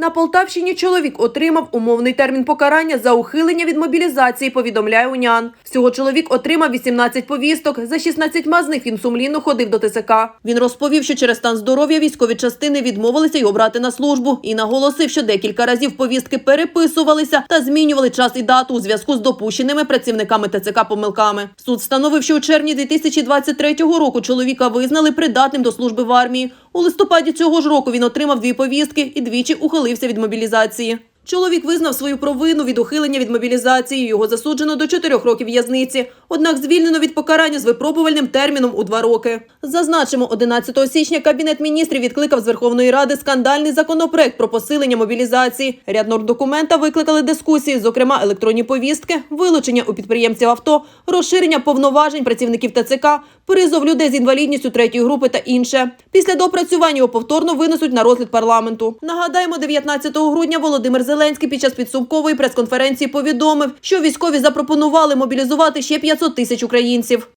На Полтавщині чоловік отримав умовний термін покарання за ухилення від мобілізації, повідомляє УНЯН. Всього чоловік отримав 18 повісток. За 16 з них він сумлінно ходив до ТСК. Він розповів, що через стан здоров'я військові частини відмовилися його брати на службу і наголосив, що декілька разів повістки переписувалися та змінювали час і дату у зв'язку з допущеними працівниками ТЦК помилками. Суд встановив, що у червні 2023 року чоловіка визнали придатним до служби в армії. У листопаді цього ж року він отримав дві повістки і двічі ухилився від мобілізації. Чоловік визнав свою провину від ухилення від мобілізації. Його засуджено до чотирьох років в'язниці. Однак звільнено від покарання з випробувальним терміном у два роки. Зазначимо, 11 січня Кабінет міністрів відкликав з Верховної Ради скандальний законопроект про посилення мобілізації. Ряд норм документа викликали дискусії, зокрема електронні повістки, вилучення у підприємців авто, розширення повноважень працівників ТЦК, призов людей з інвалідністю третьої групи та інше. Після доопрацювання його повторно винесуть на розгляд парламенту. Нагадаємо, 19 грудня Володимир Зеленський під час підсумкової прес-конференції повідомив, що військові запропонували мобілізувати ще 500 тисяч українців.